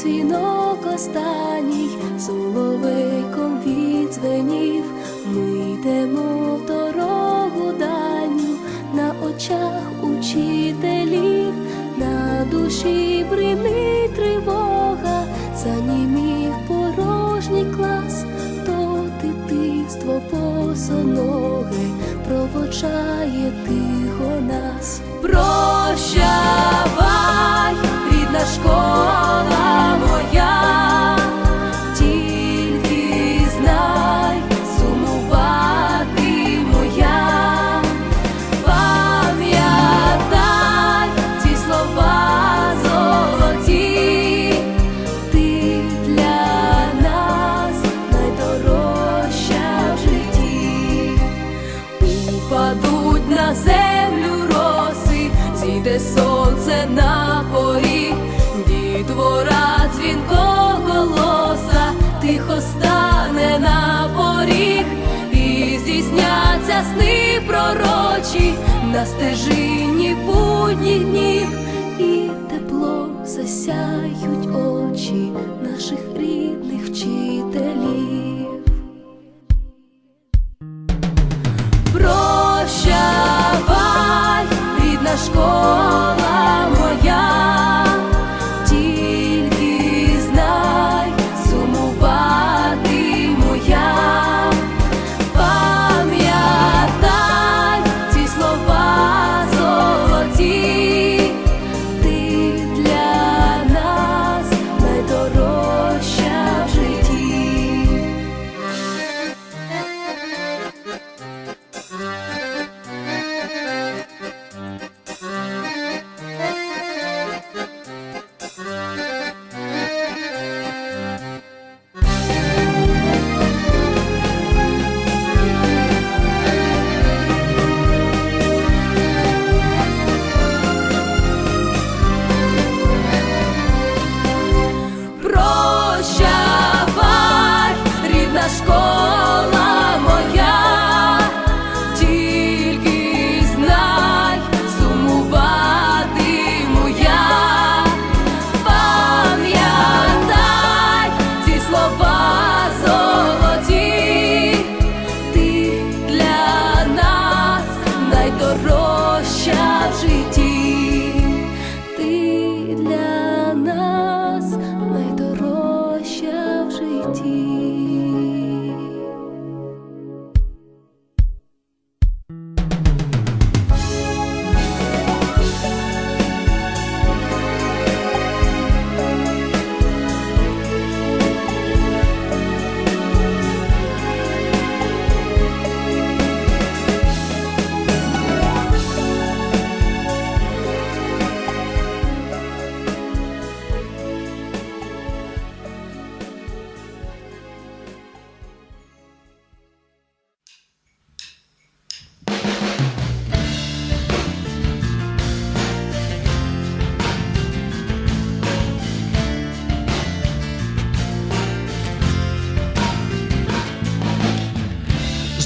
дзвінок останній соловейком відзвенів. Ми йдемо в дорогу дальню на очах учителів, на душі бринить тривога, занімів порожній клас, то дитинство босоноге проводжає тихо нас. Прощавай, дітвора дзвінко голоса, тихо стане на поріг, і здійсняться сни пророчі на стежині будніх днів, і тепло засяють 听。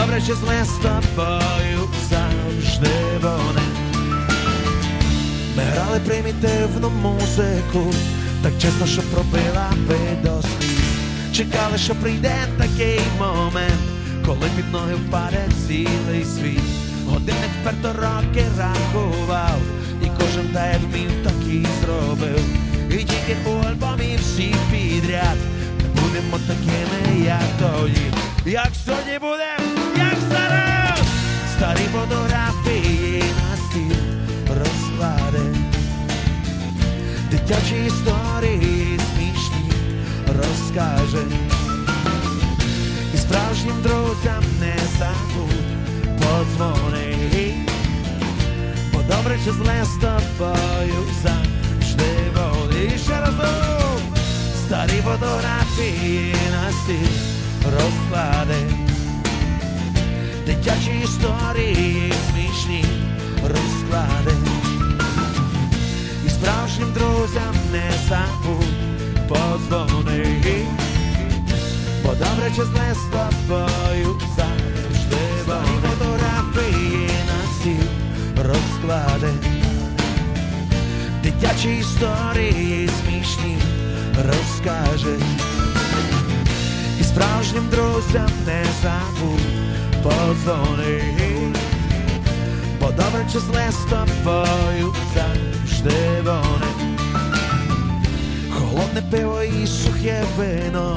Добре чи зле з тобою завжди вони. Ми грали примітивну музику, так чесно, що пробила би до сліз. Чекали, що прийде такий момент, коли під ноги впаде цілий світ. Годинник вперто роки рахував, і кожен та вмів, так і зробив. І тільки у альбомі всі підряд ми будемо такими, як тоді. Як сьогодні будем, як зараз, старі фотографії на стіл розклади. Дитячі історії смішні розкаже. І справжнім друзям не забудь подзвони. Бо добре чи зле з тобою завжди вони. І ще разом старі фотографії на стіл розклади. Дитячі історії смішні розклади. І справжнім друзям не забудь подзвони. Бо добре чи зле з тобою завжди фотографії на стіл розклади. Дитячі історії смішні розкаже. І друзям не забудь подзвони. Бо добре чи зле з тобою завжди вони. Холодне пиво і сухе вино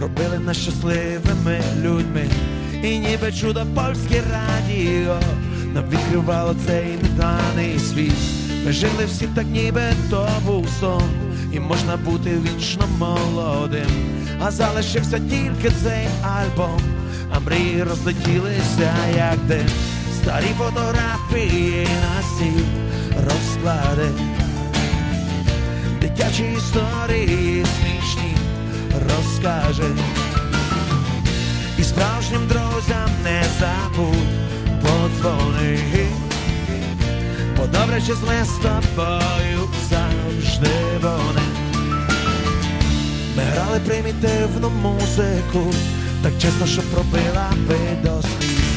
робили нас щасливими людьми. І ніби чудо польське радіо нам відкривало цей неданий світ. Ми жили всі так, ніби то був сон, і можна бути вічно молодим. А залишився тільки цей альбом, а мрії розлетілися, як дим. Старі фотографії на стіл розклади. Дитячі історії смішні розкаже. І справжнім друзям не забудь подзвони. Бо добре чи зле з тобою завжди вони. Ми грали примітивну музику, так чесно, що пробила би